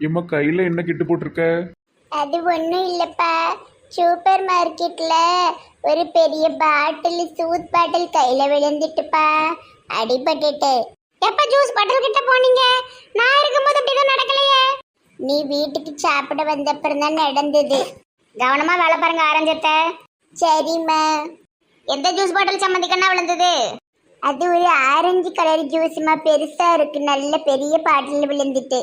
இம்மா கையில என்ன கிட்டு போட்டிருக்க? அது ஒன்றும் இல்லைப்பா. சூப்பர் மார்க்கெட்ல ஒரு பெரிய பாட்டில் சூத் பாட்டில் கையில விழுந்துட்டுப்பா. அடிபட்டுட்டு எப்ப ஜூஸ் பாட்டில் கிட்ட போனீங்க? நான் இருக்கும்போது அப்படிதான் நடக்கலையே. நீ வீட்டுக்கு சாப்பிட வந்த அப்புறம் தான் நடந்தது. கவனமா வேலை பாருங்க ஆரஞ்சத்தை. சரிம்மா. எந்த ஜூஸ் பாட்டில் சம்மந்திக்கன்னா விழுந்தது? அது ஒரு ஆரஞ்சு கலர் ஜூஸ்மா பெருசா இருக்கு. நல்ல பெரிய பாட்டில் விழுந்துட்டு.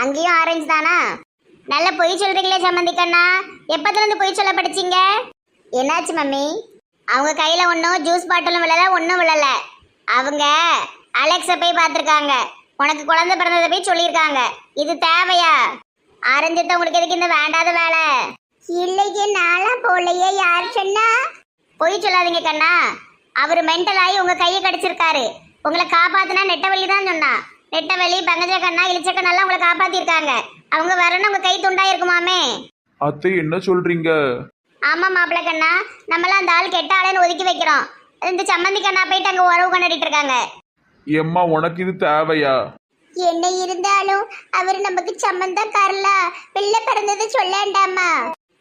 அங்கேயும் ஆரஞ்சு தானா? நல்ல பொய் சொல்றீங்களே சம்மந்திக்கண்ணா எப்பத்துலேருந்து பொய் சொல்ல படிச்சீங்க? என்னாச்சு மம்மி? அவங்க கையில் ஒன்றும் ஜூஸ் பாட்டிலும் விழல ஒன்றும் விழல. அவங்க அலெக்ஸை போய் பார்த்துருக்காங்க. உனக்கு குழந்தை பிறந்ததை போய் சொல்லியிருக்காங்க. இது தேவையா? ஆரஞ்சத்தை உங்களுக்கு எதுக்கு இந்த வேண்டாத வேலை? இல்லையே நாளா போலையே யார் சொன்னா? பொய் சொல்லாதீங்க கண்ணா. அவர் மென்டல் ஆகி உங்கள் கையை கடிச்சிருக்காரு. உங்களை காப்பாத்தினா நெட்டவெளி தான் சொன்னா. நெட்டவெளி பங்கஜ கண்ணா இளிச்ச கண்ணெல்லாம் உங்களை காப்பாத்திருக்காங்க. அவங்க வரணும் உங்க கை துண்டா இருக்குமாமே? அத்தை என்ன சொல்றீங்க? ஆமா மாப்பிள்ள கண்ணா நம்மளாம் அந்த ஆள் கெட்ட ஆளுன்னு ஒதுக்கி வைக்கிறோம். இந்த சம்மந்தி கண்ணா போயிட்டு அங்க உறவு கொண்டாடிட்டு இருக்காங்க. எம்மா உனக்கு இது தேவையா? என்ன இருந்தாலும் அவர் நமக்கு சம்மந்தக்காரல பிள்ளை பிறந்தது சொல்லண்டாமா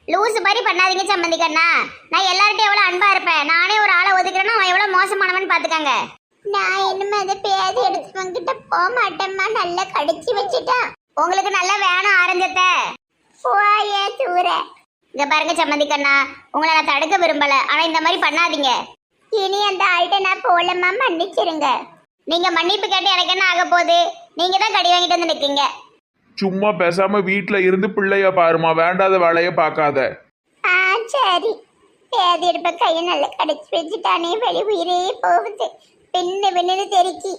லூசு மாதிரி பண்ணாதீங்க சம்மந்தி கண்ணா நான் எல்லார்ட்டையும் எவ்வளவு அன்பா இருப்பேன். நானே ஒரு ஆளை ஒதுக்குறேன்னா அவன் எவ்வளவு மோசமானவன் பாத்துக்கங்க. நான் என்னமே அதை பேதி எடுத்துவங்கிட்ட போக மாட்டேம்மா. நல்லா கடிச்சு வச்சுட்டான் உங்களுக்கு நல்லா வேணும் ஆரஞ்சத்தை. போயே தூர. இங்க பாருங்க சம்மந்தி கண்ணா. உங்களை நான் தடுக்க விரும்பல. ஆனா இந்த மாதிரி பண்ணாதீங்க. இனி அந்த ஆள்கிட்ட நான் போலமா மன்னிச்சிருங்க. நீங்க மன்னிப்பு கேட்டு எனக்கு என்ன ஆக போகுது? நீங்க தான் கடி வாங்கிட்டு வந்து நிக்கீங்க சும்மா பேசாம வீட்ல இருந்து பிள்ளைய பாருமா வேண்டாத வேலைய பார்க்காத. ஆ சரி. பேதி எடுப்ப கையை நல்லா கடிச்சு வச்சுட்டானே வெளி உயிரே போகுது. பின்னு பின்னு தெறிக்கி.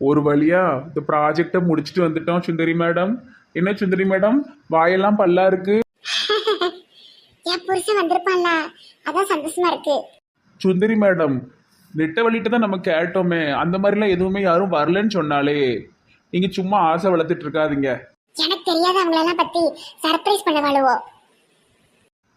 ஒரு வழியா இந்த ப்ராஜெக்டை முடிச்சுட்டு வந்துட்டோம் சுந்தரி மேடம். என்ன சுந்தரி மேடம்? வாயெல்லாம் பல்லா இருக்கு. என் புருஷன் வந்திருப்பான்ல. அதான் சந்தோஷமா இருக்கு. சுந்தரி மேடம் நெட்ட வழிட்டு தான் நம்ம கேட்டோமே. அந்த மாதிரிலாம் எதுவுமே யாரும் வரலன்னு சொன்னாலே நீங்க சும்மா ஆசை வளர்த்துட்டு இருக்காதீங்க. எனக்கு தெரியாத அவங்களெல்லாம் பத்தி. சர்ப்ரைஸ் பண்ண வாழுவோ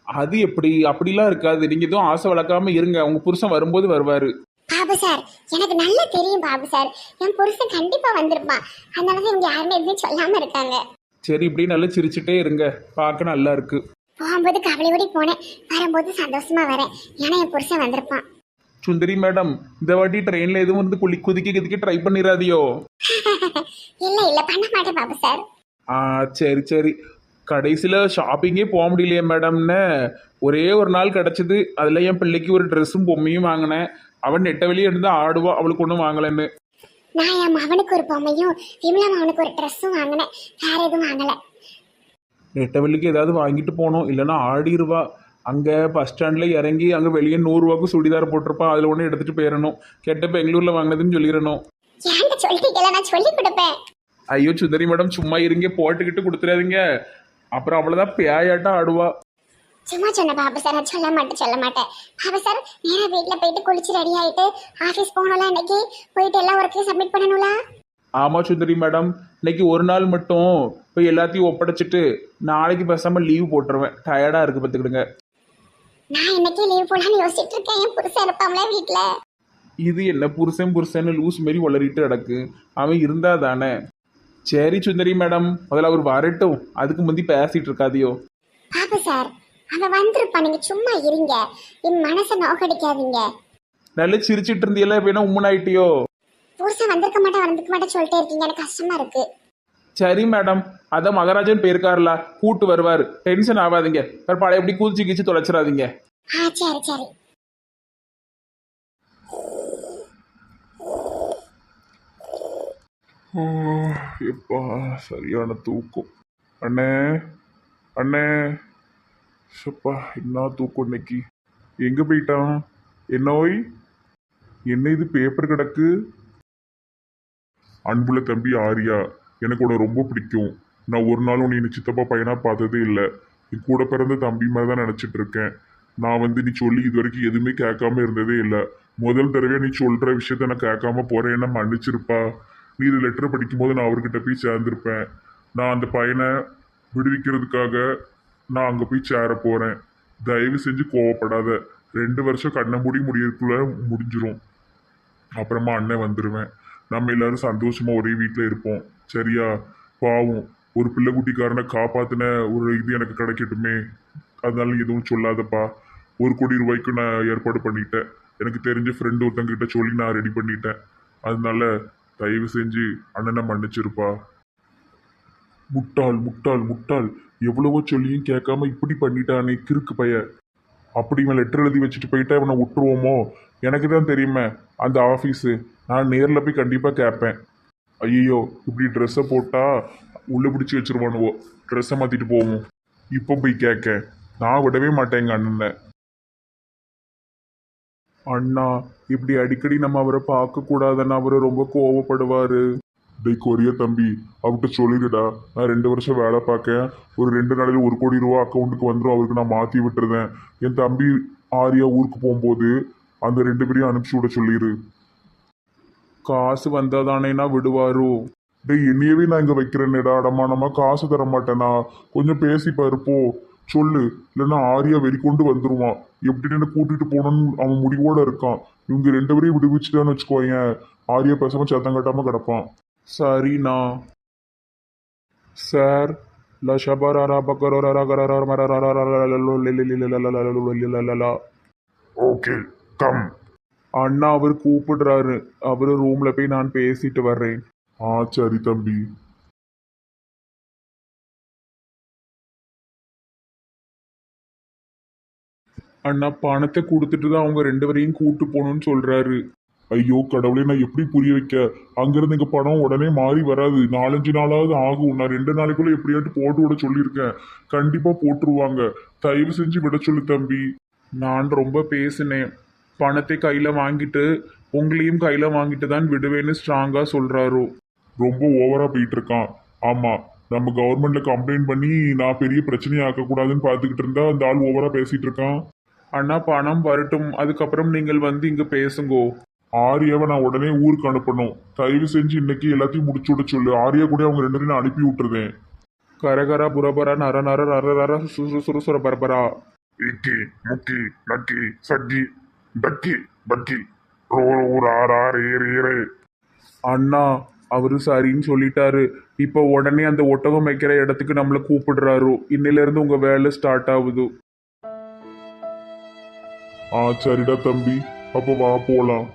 அது எப்படி? அப்படிலாம் இருக்காது. நீங்க எதுவும் ஆசை வளர்க்காம இருங்க. உங்க புருஷன் வரும்போது வருவாரு. பாபு சார் எனக்கு நல்லா தெரியும் பாபு சார். என் புருஷன் கண்டிப்பா வந்திருப்பான். அதனால தான் இவங்க யாருமே எதுவும் சொல்லாம இருக்காங்க. சரி இப்படி நல்லா சிரிச்சுட்டே இருங்க. பார்க்க நல்லா இருக்கு. போகும்போது கவலையோடி போனேன். வரும்போது சந்தோஷமா வரேன். ஏன்னா என் புருஷன் வந்திருப்பான். சுந்தரி மேடம் இந்த வாட்டி ட்ரெயின்ல எதுவும் வந்து குளி குதிக்க குதிக்க ட்ரை பண்ணிடாதியோ இல்ல இல்ல பண்ண மாட்டேன் பாபு சார். ஆ சரி சரி. கடைசியில் ஷாப்பிங்கே போக முடியலையே மேடம்னு ஒரே ஒரு நாள் கிடச்சிது. அதில் என் பிள்ளைக்கு ஒரு ட்ரெஸ்ஸும் பொம்மையும் வாங்கினேன். அவன் நெட்ட வெளியே இருந்து ஆடுவா அவளுக்கு ஒன்றும் வாங்கலைன்னு. நான் என் மகனுக்கு ஒரு பொம்மையும் விமலா மகனுக்கு ஒரு ட்ரெஸ்ஸும் வாங்கினேன். வேற எதுவும் வாங்கல. நெட்டவெளிக்கு ஏதாவது வாங்கிட்டு போகணும் இல்லைன்னா ஆடிருவா. அங்கே பஸ் ஸ்டாண்டில் இறங்கி அங்கே வெளியே நூறுரூவாக்கு சுடிதார் போட்டிருப்பான் அதில் ஒன்று எடுத்துகிட்டு போயிடணும் கெட்ட பெங்களூரில் வாங்கினதுன்னு சொல்லிடணும் ஏன்ட்ட சொல்லிட்டீங்களா நான் சொல்லி கொடுப்பேன். ஐயோ சுந்தரி மேடம் சும்மா இருங்க. போட்டுக்கிட்டு கொடுத்துடாதீங்க அப்புறம் அவ்வளோதான் பேயாட்டம் ஆடுவா. சும்மா சொன்ன பாபு சார் நான் சொல்ல மாட்டேன் சொல்ல மாட்டேன். பாபு சார் நேரா வீட்டில் போயிட்டு குளிச்சு ரெடி ஆயிட்டு ஆஃபீஸ் போகணும்ல இன்னைக்கு? போயிட்டு எல்லா ஒர்க்கையும் சப்மிட் பண்ணணும்ல? ஆமாம் சுந்தரி மேடம் இன்னைக்கு ஒரு நாள் மட்டும் போய் எல்லாத்தையும் ஒப்படைச்சிட்டு நாளைக்கு பேசாமல் லீவ் போட்டுருவேன். டயர்டாக இருக்குது பார்த்துக்கிடுங்க. நான் இன்னைக்கு லீவ் போடலாம்னு யோசிச்சுட்டு இருக்கேன் என் புருஷன் இருப்பாங்களே வீட்டில் இது என்ன புருஷன் புருஷன்னு லூஸ் மாரி உளறிட்டு கிடக்கு. அவன் இருந்தா தானே. சரி சுந்தரி மேடம் முதல்ல அவர் வரட்டும். அதுக்கு முந்தி பேசிட்டு இருக்காதியோ. பாபு சார். அவன் வந்திருப்பான் நீங்க சும்மா இருங்க. என் மனசை நோக்கடிக்காதீங்க. நல்ல சிரிச்சிட்டு இருந்தியெல்லாம் இப்போ என்ன உம்மனாயிட்டியோ? புருஷன் வந்திருக்க மாட்டேன் வந்திருக்க மாட்டேன் சொல்லிட்டே இருக்கீங்க. எனக்கு கஷ்டமா இருக்கு. சரி மேடம். அதான் மகாராஜன் போயிருக்காருல. கூட்டு வருவார். டென்ஷன் ஆகாதீங்க. பழைய எப்படி கூச்சி கீச்சு தொலைச்சிடாதீங்க. ஆ சரி சரி. எப்பா சரியான தூக்கம். அண்ணே அண்ணே. சப்பா என்ன தூக்கம் இன்னைக்கு? எங்க போயிட்டான்? என்ன ஓய் என்ன இது பேப்பர் கிடக்கு? அன்புள்ள தம்பி ஆரியா எனக்கு உன்னை ரொம்ப பிடிக்கும். நான் ஒரு நாள் உன்னை என் சித்தப்பா பையனா பார்த்ததே இல்லை. என் கூட பிறந்த தம்பி மாதிரி தான் நினச்சிட்டு இருக்கேன். நான் வந்து நீ சொல்லி இது வரைக்கும் எதுவுமே கேட்காம இருந்ததே இல்லை. முதல் தடவையாக நீ சொல்ற விஷயத்த நான் கேட்காம போறேன்னா மன்னிச்சிருப்பா? நீ இது லெட்டரை படிக்கும்போது நான் அவர்கிட்ட போய் சேர்ந்திருப்பேன். நான் அந்த பையனை விடுவிக்கிறதுக்காக நான் அங்கே போய் சேர போகிறேன் தயவு செஞ்சு கோவப்படாத. ரெண்டு வருஷம் கண்ணை மூடி முடியறதுக்குள்ள முடிஞ்சிரும். அப்புறமா அண்ணன் வந்துடுவேன் நம்ம எல்லாரும் சந்தோஷமாக ஒரே வீட்டில் இருப்போம். சரியா? பாவம். ஒரு பிள்ளை குட்டிக்காரனை ஒரு இது எனக்கு கிடைக்கட்டுமே. அதனால எதுவும் சொல்லாதப்பா. ஒரு கோடி ரூபாய்க்கு நான் ஏற்பாடு பண்ணிட்டேன். எனக்கு தெரிஞ்ச ஃப்ரெண்டு ஒருத்தங்கிட்ட சொல்லி நான் ரெடி பண்ணிட்டேன். அதனால தயவு செஞ்சு அண்ணனை மன்னிச்சிருப்பா. முட்டாள் முட்டாள் முட்டாள். எவ்வளவோ சொல்லியும் கேட்காம இப்படி பண்ணிட்டானே கிறுக்கு பைய. அப்படி இவன் லெட்டர் எழுதி வச்சுட்டு போயிட்டா இவனை விட்டுருவோமோ? எனக்கு தான் தெரியுமே அந்த ஆஃபீஸு நான் நேரில் போய் கண்டிப்பாக கேட்பேன். ஐயோ இப்படி ட்ரெஸ்ஸை போட்டால் உள்ளே பிடிச்சி வச்சிருவானுவோ. ட்ரெஸ்ஸை மாற்றிட்டு போவோம். இப்போ போய் கேட்க. நான் விடவே மாட்டேன் எங்கள் அண்ணனை. அண்ணா இப்படி அடிக்கடி நம்ம அவரை பார்க்க கூடாதுன்னு அவரு ரொம்ப கோவப்படுவாரு. டேய் கொரிய தம்பி அவர்கிட்ட சொல்லிடுடா. நான் ரெண்டு வருஷம் வேலை பார்க்கேன். ஒரு ரெண்டு நாளையில் ஒரு கோடி ரூபா அக்கௌண்ட்டுக்கு வந்துடும் அவருக்கு நான் மாற்றி விட்டுருந்தேன் என் தம்பி ஆரியா ஊருக்கு போகும்போது அந்த ரெண்டு பேரையும் அனுப்பிச்சி விட சொல்லிடு காசு வந்தாதானேனா விடுவாரோ? டேய் என்னையவே நான் இங்கே வைக்கிறேன்டா. அடமானமா காசு தர மாட்டேனா கொஞ்சம் பேசி பாரு போ. சொல்லு இல்லைன்னா ஆரியா வெறிக்கொண்டு வந்துருவான் எப்படின்னு என்ன கூட்டிட்டு போகணும்னு அவன் முடிவோட இருக்கான் இவங்க ரெண்டு பேரையும் விடுவிச்சுட்டான்னு வச்சுக்கோயேன் ஆரியா பேசாம சத்தம் கட்டாம கிடப்பான் சரிண்ணா சார் ஓகே கம் அண்ணா அவர் கூப்பிடுறாரு அவரு ரூம்ல போய் நான் பேசிட்டு வர்றேன் ஆ சரி தம்பி அண்ணா பணத்தை கொடுத்துட்டு தான் அவங்க ரெண்டு பேரையும் கூட்டு போகணும்னு சொல்றாரு. ஐயோ கடவுளே நான் எப்படி புரிய வைக்க? அங்கிருந்து இங்க பணம் உடனே மாறி வராது. நாலஞ்சு நாளாவது ஆகும். நான் ரெண்டு நாளைக்குள்ள எப்படியாட்டு போட்டு விட சொல்லியிருக்கேன். கண்டிப்பா போட்டுருவாங்க. தயவு செஞ்சு விட சொல்லு தம்பி. நான் ரொம்ப பேசினேன். பணத்தை கையில வாங்கிட்டு உங்களையும் கையில வாங்கிட்டு தான் விடுவேன்னு ஸ்ட்ராங்கா சொல்றாரு. ரொம்ப ஓவரா போயிட்டு இருக்கான் ஆமா நம்ம கவர்மெண்ட்ல கம்ப்ளைண்ட் பண்ணி நான் பெரிய பிரச்சனையை ஆக்கக்கூடாதுன்னு பார்த்துக்கிட்டு இருந்தா அந்த ஆள் ஓவரா பேசிட்டு இருக்கான் அண்ணா பணம் வரட்டும். அதுக்கப்புறம் நீங்கள் வந்து இங்க பேசுங்கோ. ஆரியாவை நான் உடனே ஊருக்கு அனுப்பணும். தயவு செஞ்சு இன்னைக்கு எல்லாத்தையும் முடிச்சு விட சொல்லு. ஆரியா கூட அவங்க ரெண்டு பேரும் நான் அனுப்பி விட்டுருதேன் கரகர புரபரா நர நர நர நர சுரு சுர பரபரா இக்கி முக்கி நக்கி சக்கி டக்கி பக்கி ரோ ரா ரே ரே ரே அண்ணா அவரு சரின்னு சொல்லிட்டாரு. இப்போ உடனே அந்த ஒட்டகம் வைக்கிற இடத்துக்கு நம்மளை கூப்பிடுறாரு. இன்னில இருந்து உங்க வேலை ஸ்டார்ட் ஆகுது. ஆ சரிடா தம்பி. அப்போ வா போலாம்.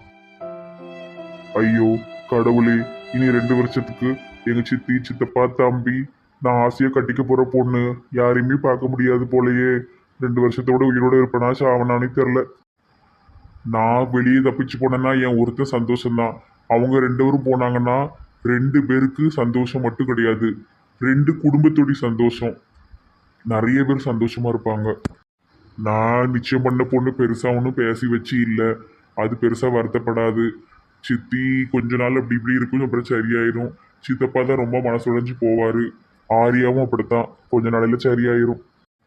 ஐயோ கடவுளே இனி ரெண்டு வருஷத்துக்கு எங்க சித்தி சித்தப்பா தம்பி நான் ஆசையா கட்டிக்க போற பொண்ணு யாரையுமே பார்க்க முடியாது போலயே. ரெண்டு வருஷத்தோட உயிரோட இருப்பனா சாவனானே தெரில நான் வெளியே தப்பிச்சு போனேன்னா என் ஒருத்தன் சந்தோஷம்தான். அவங்க ரெண்டு பேரும் போனாங்கன்னா ரெண்டு பேருக்கு சந்தோஷம் மட்டும் கிடையாது. ரெண்டு குடும்பத்துடைய சந்தோஷம். நிறைய பேர் சந்தோஷமா இருப்பாங்க. நான் நிச்சயம் பண்ண பொண்ணு பெருசாக ஒன்றும் பேசி வச்சு இல்லை. அது பெருசாக வருத்தப்படாது. சித்தி கொஞ்ச நாள் அப்படி இப்படி இருக்கும் அப்புறம் சரியாயிரும். சித்தப்பா தான் ரொம்ப மனசு உடைஞ்சு ஆரியாவும் அப்படித்தான். கொஞ்ச நாளையில் சரியாயிரும்.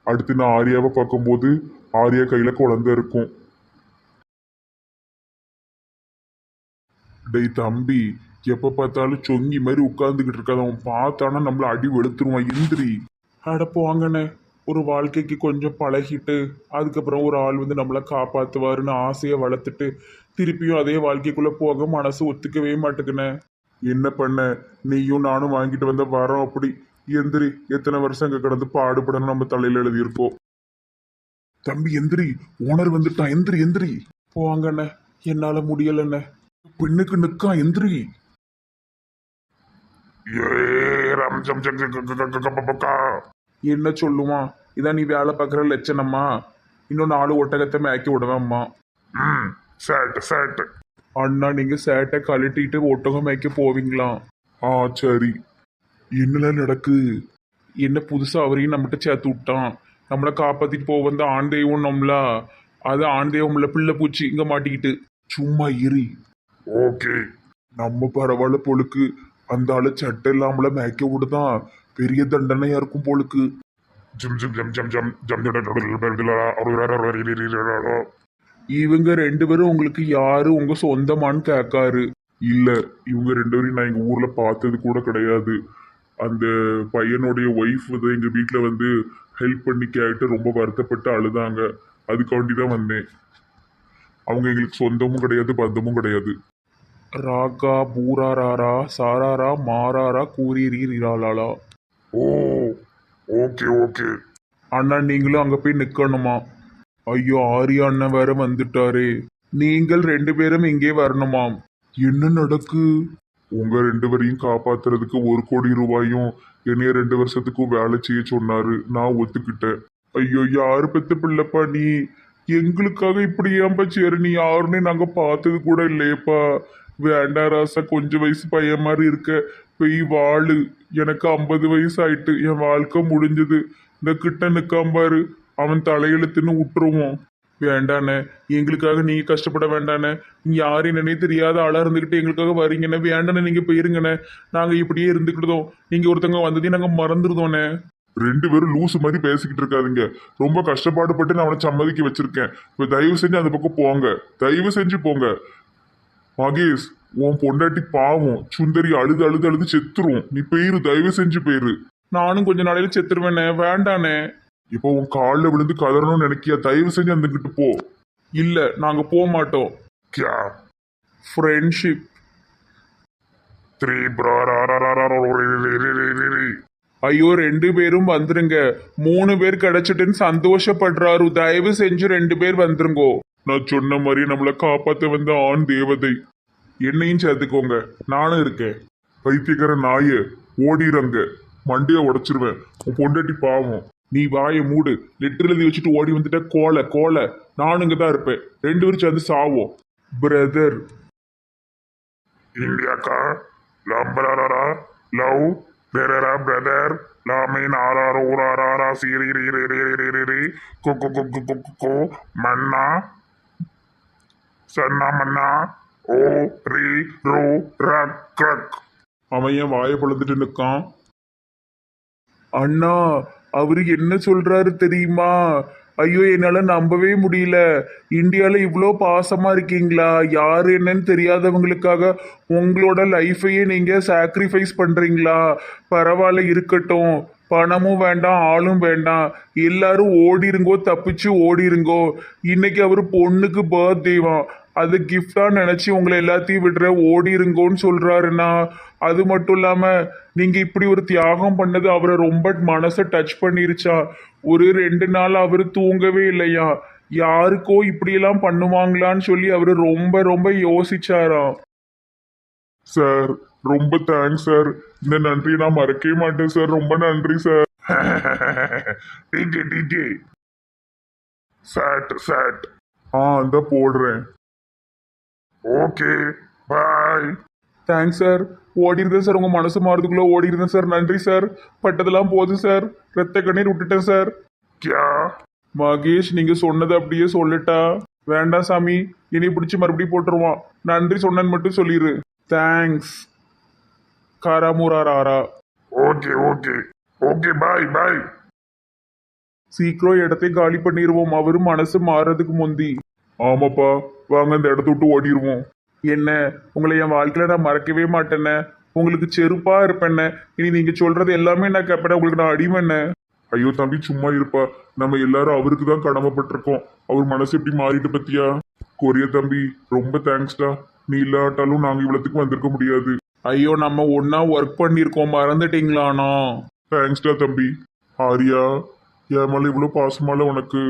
அடுத்து நான் ஆரியாவை பார்க்கும்போது ஆரியா கையில் குழந்த இருக்கும். டேய் தம்பி எப்போ பார்த்தாலும் சொங்கி மாதிரி உட்காந்துக்கிட்டு இருக்காது. அவன் பார்த்தானா நம்மளை அடி வெளுத்துருவான். இந்திரி அடப்போ வாங்கண்ணே ஒரு வாழ்க்கைக்கு கொஞ்சம் பழகிட்டு அதுக்கப்புறம் ஒரு ஆள் வந்து நம்மளை காப்பாத்துவாருன்னு ஆசையை வளர்த்துட்டு திருப்பியும் அதே வாழ்க்கைக்குள்ள போக மனசு ஒத்துக்கவே மாட்டேங்குண்ணே என்ன பண்ண நீயும் நானும் வாங்கிட்டு வந்த வரோம் அப்படி எந்திரி எத்தனை வருஷம் அங்க கிடந்து பாடுபடணும் நம்ம தலையில எழுதியிருக்கோம் தம்பி எந்திரி ஓனர் வந்துட்டான் எந்திரி எந்திரி போவாங்கண்ண என்னால முடியலண்ணே பெண்ணுக்கு நிக்கான் எந்திரி என்ன சொல்லுவான் இதான் நீ வேலை பார்க்குற லட்சணம்மா? இன்னும் நாலு ஒட்டகத்தை மேய்க்க விடுவேம்மா. சேட்டு சேட்டு. அண்ணா நீங்க சேட்டை கழட்டிட்டு ஒட்டகம் மேய்க்க போவீங்களாம் ஆ சரி. என்னலாம் நடக்கு? என்ன புதுசா அவரையும் நம்மகிட்ட சேர்த்து விட்டான். நம்மளை காப்பாத்திட்டு போக வந்த ஆண் தெய்வம் நம்மளா. அது ஆண் தெய்வம்ல பிள்ளை பூச்சி இங்க மாட்டிக்கிட்டு. சும்மா இரு. ஓகே. நம்ம பரவாயில்ல பொழுக்கு. அந்த ஆளு சட்டை இல்லாமல மேய்க்க விடுதான். பெரிய தண்டனையா இருக்கும் பொழுக்கு ஜம் ஜம் ஜம் ஜம் ஜம் ஜம் இவங்க ரெண்டு பேரும் உங்களுக்கு யாரு உங்க சொந்தமான்னு கேட்காரு இல்ல இவங்க ரெண்டு பேரையும் நான் எங்க ஊர்ல பார்த்தது கூட கிடையாது அந்த பையனுடைய ஒய்ஃப் தான் எங்க வீட்ல வந்து ஹெல்ப் பண்ணி கேட்டு ரொம்ப வருத்தப்பட்டு அழுதாங்க அதுக்காண்டி தான் வந்தேன் அவங்க எங்களுக்கு சொந்தமும் கிடையாது பந்தமும் கிடையாது ராகா பூராராரா சாராரா மாராரா கூறிரீராளாளா ஓ ஓகே ஓகே. அண்ணா நீங்களும் அங்க போய் நிக்கணுமா? ஐயோ ஆரியா அண்ணன் வேற வந்துட்டாரே. நீங்கள் ரெண்டு பேரும் இங்கே வரணுமாம் என்ன நடக்கு? உங்க ரெண்டு பேரையும் காப்பாத்துறதுக்கு ஒரு கோடி ரூபாயும் என்னைய ரெண்டு வருஷத்துக்கும் வேலை செய்ய சொன்னாரு. நான் ஒத்துக்கிட்டேன். ஐயோ யாரு பெத்த பிள்ளைப்பா நீ? எங்களுக்காக இப்படி ஏன்பா சரி நீ யாருன்னு நாங்க பார்த்தது கூட இல்லையேப்பா. வேண்டாம் ராசா கொஞ்சம் வயசு பையன் மாதிரி இருக்க. பெய் வாழு. எனக்கு ஐம்பது வயசு ஆயிட்டு என் வாழ்க்கை முடிஞ்சது. இந்த கிட்ட நிற்காம பாரு. அவன் தலையெழுத்துன்னு விட்டுருவோம் வேண்டாண்ணே எங்களுக்காக நீங்கள் கஷ்டப்பட வேண்டாண்ணே. நீங்கள் யாரும் என்னன்னே தெரியாத ஆளாக இருந்துக்கிட்டு எங்களுக்காக வரீங்கண்ணே. வேண்டாண்ணே நீங்கள் போயிருங்கண்ணே. நாங்கள் இப்படியே இருந்துக்கிட்டோம் நீங்கள் ஒருத்தவங்க வந்ததையும் நாங்கள் மறந்துருதோண்ணே. ரெண்டு பேரும் லூசு மாதிரி பேசிக்கிட்டு இருக்காதுங்க. ரொம்ப கஷ்டப்பாடுபட்டு நான் அவனை சம்மதிக்க வச்சிருக்கேன். இப்போ தயவு செஞ்சு அந்த பக்கம் போங்க. தயவு செஞ்சு போங்க. மகேஷ் உன் பொண்டாட்டி பாவம் சுந்தரி அழுது அழுது அழுது செத்துரும் நீ போயிரு தயவு செஞ்சு போயிரு நானும் கொஞ்ச நாளையில செத்துருவேனே வேண்டாண்ணே இப்போ உன் காலில் விழுந்து கதறணும்னு நினைக்கியா தயவு செஞ்சு அந்த போ இல்ல நாங்க போக மாட்டோம் கியா ஃப்ரெண்ட்ஷிப் த்ரீ ஐயோ ரெண்டு பேரும் வந்துருங்க மூணு பேர் கிடைச்சிட்டுன்னு சந்தோஷப்படுறாரு தயவு செஞ்சு ரெண்டு பேர் வந்துருங்கோ நான் சொன்ன மாதிரி நம்மளை காப்பாத்த வந்த ஆண் தேவதை என்னையும் சேர்த்துக்கோங்க. நானும் இருக்கேன். பைத்தியக்கார நாய ஓடிடுறங்க மண்டையை உடைச்சிருவேன். உன் பொண்டாட்டி பாவம். நீ வாயை மூடு. லெட்டர் எழுதி வச்சுட்டு ஓடி வந்துட்ட கோலை கோலை. நானும் இங்கே தான் இருப்பேன். ரெண்டு பேரும் சேர்ந்து சாவோம். பிரதர் இந்தியாக்கா லம்பராரா லவ் பெரரா பிரதர் லாமீன் ஆறாரோ ஊராரா சீரி ரீ ரீ ரீ ரீ கொ மன்னா. சன்னா மன்னா. ஓ ரீ ரோ ரக் க்ரக் அவன் என் வாயை பொழுதுட்டு நிற்கான். அண்ணா அவரு என்ன சொல்றாரு தெரியுமா? ஐயோ என்னால நம்பவே முடியல. இந்தியால இவ்வளோ பாசமா இருக்கீங்களா? யாரு என்னன்னு தெரியாதவங்களுக்காக உங்களோட லைஃபையே நீங்க சாக்ரிஃபைஸ் பண்றீங்களா? பரவாயில்ல இருக்கட்டும். பணமும் வேண்டாம் ஆளும் வேண்டாம். எல்லாரும் ஓடிருங்கோ தப்பிச்சு ஓடிருங்கோ. இன்னைக்கு அவர் பொண்ணுக்கு பர்த்டேவான் அது கிஃப்டா நினைச்சு உங்களை எல்லாத்தையும் விடுற ஓடிருங்கோன்னு சொல்றாருண்ணா அது மட்டும் இல்லாம நீங்க இப்படி ஒரு தியாகம் பண்ணது அவரை ரொம்ப மனசை டச் பண்ணிருச்சா? ஒரு ரெண்டு நாள் அவர் தூங்கவே இல்லையா? யாருக்கோ இப்படியெல்லாம் பண்ணுவாங்களான்னு சொல்லி அவர் ரொம்ப ரொம்ப யோசிச்சாராம் சார் ரொம்ப தேங்க்ஸ் சார். இந்த நன்றியை நான் மறக்கவே மாட்டேன் சார். ரொம்ப நன்றி சார். டிஜே டிஜே சாட் சாட் ஆ அந்த போடுறேன். ஓகே பாய் தேங்க்ஸ் சார் ஓடி இருந்தேன் சார் உங்க மனசு மாறதுக்குள்ள ஓடி இருந்தேன் சார் நன்றி சார் பட்டதெல்லாம் போதும் சார் ரத்த கண்ணீர் விட்டுட்டேன் சார் கியா? மகேஷ் நீங்க சொன்னது அப்படியே சொல்லட்டா? வேண்டாம் சாமி. இனி பிடிச்சி மறுபடியும் போட்டுருவான். நன்றி சொன்னேன்னு மட்டும் சொல்லிடு thanks காராமுராரா. Okay okay okay bye bye சீக்கிரம் இடத்தை காலி பண்ணிடுவோம் அவரும் மனசு மாறதுக்கு முந்தி. ஆமாப்பா வாங்க இந்த இடத்த விட்டு ஓடிடுவோம் என்ன உங்களை என் வாழ்க்கையில நான் மறக்கவே மாட்டேனே? உங்களுக்கு செருப்பா இருப்பேன்ன இனி நீங்க சொல்றது எல்லாமே நான் கேட்பேன் உங்களுக்கு நான் அடிமைண்ணே ஐயோ தம்பி சும்மா இருப்பா. நம்ம எல்லாரும் அவருக்கு தான் கடமைப்பட்டிருக்கோம். அவர் மனசு எப்படி மாறிட்டு பத்தியா? கொரிய தம்பி ரொம்ப தேங்க்ஸ்டா நீ இல்லாட்டாலும் நாங்க இவ்வளவுக்கு வந்திருக்க முடியாது. ஐயோ நம்ம ஒன்னா ஒர்க் பண்ணியிருக்கோம் மறந்துட்டீங்களாண்ணா தேங்க்ஸ்டா தம்பி. ஆரியா என் மேல இவ்வளவு பாசமால உனக்கு.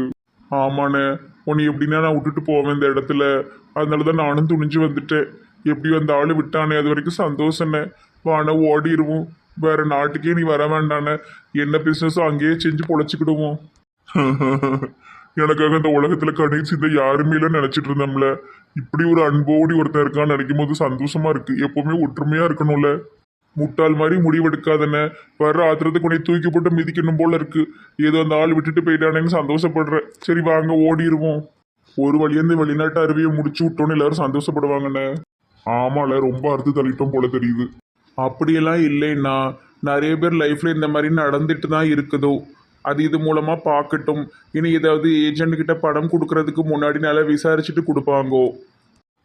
ஆமாண்ணே. உன்னை எப்படின்னா நான் விட்டுட்டு போவேன் இந்த இடத்துல. அதனால தான் நானும் துணிஞ்சு வந்துட்டேன். எப்படி அந்த ஆள் விட்டானே அது வரைக்கும் சந்தோஷம்னே வான ஓடிடுவோம் வேற நாட்டுக்கே நீ வர வேண்டானே. என்ன பிசினஸோ அங்கேயே செஞ்சு பொழைச்சிக்கிடுவோம். எனக்காக இந்த உலகத்துல கடைசி இந்த யாருமே இல்லை நினைச்சிட்டு இருந்தோம்ல. இப்படி ஒரு அன்போடி ஒருத்தன் இருக்கான்னு நினைக்கும் போது சந்தோஷமா இருக்கு. எப்பவுமே ஒற்றுமையா இருக்கணும்ல. முட்டாள் மாதிரி முடிவெடுக்காதண்ணே. வர்ற ஆத்திரத்துக்கு உன்னை தூக்கி போட்டு மிதிக்கணும் போல இருக்கு. ஏதோ அந்த ஆள் விட்டுட்டு போயிட்டானேன்னு சந்தோஷப்படுறேன் சரி வாங்க ஓடிடுவோம் ஒரு வழியா வெளிநாட்டு அருவியை முடிச்சு விட்டோன்னு எல்லாரும் சந்தோஷப்படுவாங்கண்ணே. ஆமால ரொம்ப அறுத்து தள்ளிட்டோம் போல தெரியுது. அப்படியெல்லாம் இல்லைன்னா நிறைய பேர் லைஃப்ல இந்த மாதிரி நடந்துட்டு தான் இருக்குதோ. அது இது மூலமா பார்க்கட்டும். இனி ஏதாவது ஏஜென்ட் கிட்ட படம் கொடுக்கறதுக்கு முன்னாடி நல்லா விசாரிச்சுட்டு கொடுப்பாங்கோ.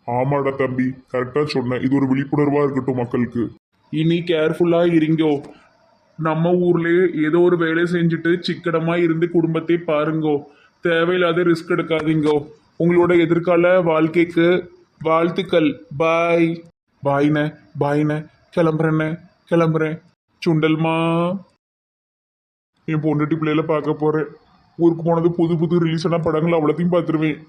ஆமாடா தம்பி கரெக்டா சொன்னேன் இது ஒரு விழிப்புணர்வா இருக்கட்டும் மக்களுக்கு. இனி கேர்ஃபுல்லா இருங்கோ. நம்ம ஊர்லயே ஏதோ ஒரு வேலை செஞ்சுட்டு சிக்கனமா இருந்து குடும்பத்தை பாருங்கோ. தேவையில்லாத ரிஸ்க் எடுக்காதீங்கோ. உங்களோட எதிர்கால வாழ்க்கைக்கு வாழ்த்துக்கள். பாய் பாய்ண்ண பாய்ண்ணே கிளம்புறேண்ண கிளம்புறேன் சுண்டல்மா என் பொண்ணுட்டி பிள்ளையில பார்க்க போறேன். ஊருக்கு போனது புது புது ரிலீஸான படங்கள் அவ்வளோத்தையும் பார்த்துருவேன்.